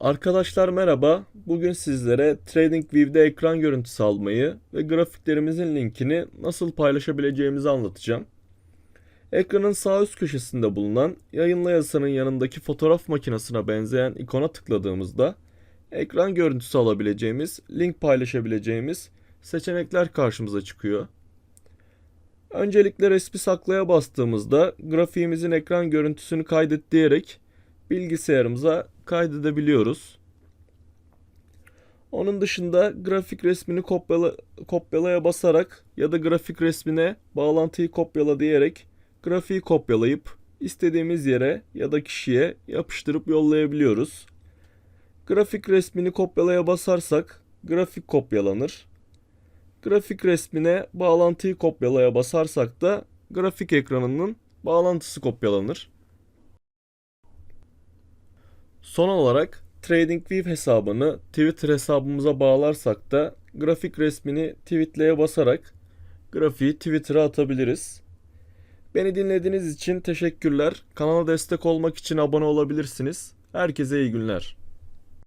Arkadaşlar merhaba. Bugün sizlere TradingView'de ekran görüntüsü almayı ve grafiklerimizin linkini nasıl paylaşabileceğimizi anlatacağım. Ekranın sağ üst köşesinde bulunan yayınla yazısının yanındaki fotoğraf makinesine benzeyen ikona tıkladığımızda ekran görüntüsü alabileceğimiz, link paylaşabileceğimiz seçenekler karşımıza çıkıyor. Öncelikle resmi saklaya bastığımızda grafiğimizin ekran görüntüsünü kaydet diyerek bilgisayarımıza kaydedebiliyoruz. Onun dışında grafik resmini kopyala, kopyalaya basarak ya da grafik resmine bağlantıyı kopyala diyerek grafiği kopyalayıp istediğimiz yere ya da kişiye yapıştırıp yollayabiliyoruz. Grafik resmini kopyalaya basarsak grafik kopyalanır. Grafik resmine bağlantıyı kopyalaya basarsak da grafik ekranının bağlantısı kopyalanır. Son olarak TradingView hesabını Twitter hesabımıza bağlarsak da grafik resmini tweetleye basarak grafiği Twitter'a atabiliriz. Beni dinlediğiniz için teşekkürler. Kanala destek olmak için abone olabilirsiniz. Herkese iyi günler.